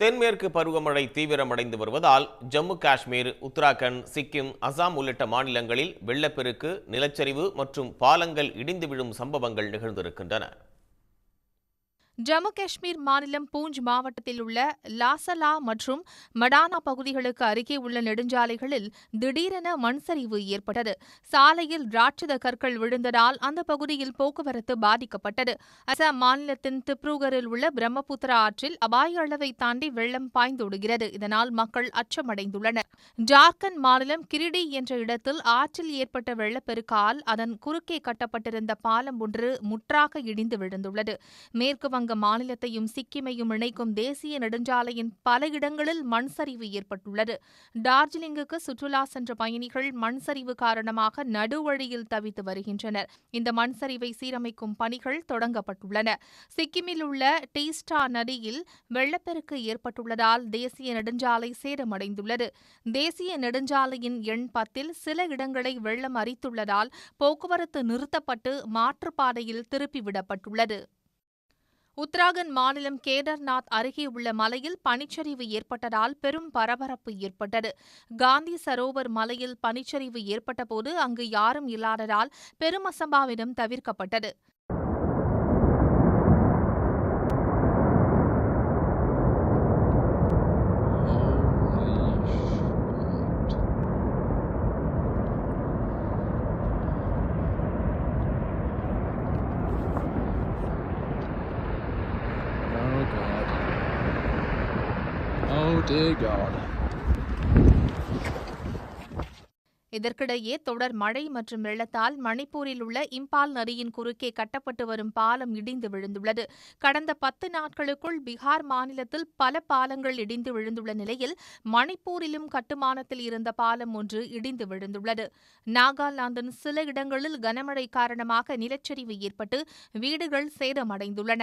தென்மேற்கு பருவமழை தீவிரமடைந்து வருவதால் ஜம்மு காஷ்மீர் உத்தராகண்ட் சிக்கிம் அசாம் உள்ளிட்ட மாநிலங்களில் வெள்ளப்பெருக்கு நிலச்சரிவு மற்றும் பாலங்கள் இடிந்து விழும் சம்பவங்கள் நிகழ்ந்திருக்கின்றன. ஜம்மு காஷ்மீர் மாநிலம் பூஞ்ச் மாவட்டத்தில் உள்ள லாசலா மற்றும் மடானா பகுதிகளுக்கு அருகே உள்ள நெடுஞ்சாலைகளில் திடீரென மண்சரிவு ஏற்பட்டது. சாலையில் ராட்சத கற்கள் விழுந்ததால் அந்த பகுதியில் போக்குவரத்து பாதிக்கப்பட்டது. அசாம் மாநிலத்தின் திப்ருகரில் உள்ள பிரம்மபுத்திரா ஆற்றில் அபாய அளவை தாண்டி வெள்ளம் பாய்ந்தோடுகிறது. இதனால் மக்கள் அச்சமடைந்துள்ளனர். ஜார்க்கண்ட் மாநிலம் கிரிடி என்ற இடத்தில் ஆற்றில் ஏற்பட்ட வெள்ளப்பெருக்கால் அதன் குறுக்கே கட்டப்பட்டிருந்த பாலம் ஒன்று முற்றாக இடிந்து விழுந்துள்ளது. மேற்கு வங்க மாநிலத்தையும் சிக்கிமையும் இணைக்கும் தேசிய நெடுஞ்சாலையின் பல இடங்களில் மண் சரிவு ஏற்பட்டுள்ளது. டார்ஜிலிங்குக்கு சுற்றுலா சென்ற பயணிகள் மண் சரிவு காரணமாக நடுவழியில் தவித்து வருகின்றனர். இந்த மண் சரிவை சீரமைக்கும் பணிகள் தொடங்கப்பட்டுள்ளன. சிக்கிமில் உள்ள டீஸ்டா நதியில் வெள்ளப்பெருக்கு ஏற்பட்டுள்ளதால் தேசிய நெடுஞ்சாலை சேதமடைந்துள்ளது. தேசிய நெடுஞ்சாலையின் எண் பத்தில் சில இடங்களை வெள்ளம் அரித்துள்ளதால் போக்குவரத்து நிறுத்தப்பட்டு மாற்றுப்பாதையில் திருப்பிவிடப்பட்டுள்ளது. உத்தராகண்ட் மாநிலம் கேதார்நாத் அருகே உள்ள மலையில் பனிச்சரிவு ஏற்பட்டதால் பெரும் பரபரப்பு ஏற்பட்டது. காந்தி சரோவர் மலையில் பனிச்சரிவு ஏற்பட்டபோது அங்கு யாரும் இல்லாததால் பெரும் அசம்பாவிதம் தவிர்க்கப்பட்டது. God. Oh dear god. இதற்கிடையே தொடர் மழை மற்றும் வெள்ளத்தால் மணிப்பூரில் உள்ள இம்பால் நதியின் குறுக்கே கட்டப்பட்டு வரும் பாலம் இடிந்து விழுந்துள்ளது கடந்த பத்து நாட்களுக்குள் பீகார் மாநிலத்தில் பல பாலங்கள் இடிந்து விழுந்துள்ள நிலையில் மணிப்பூரிலும் கட்டுமானத்தில் இருந்த பாலம் ஒன்று இடிந்து விழுந்துள்ளது நாகாலாந்தின் சில இடங்களில் கனமழை காரணமாக நிலச்சரிவு ஏற்பட்டு வீடுகள் சேதமடைந்துள்ளன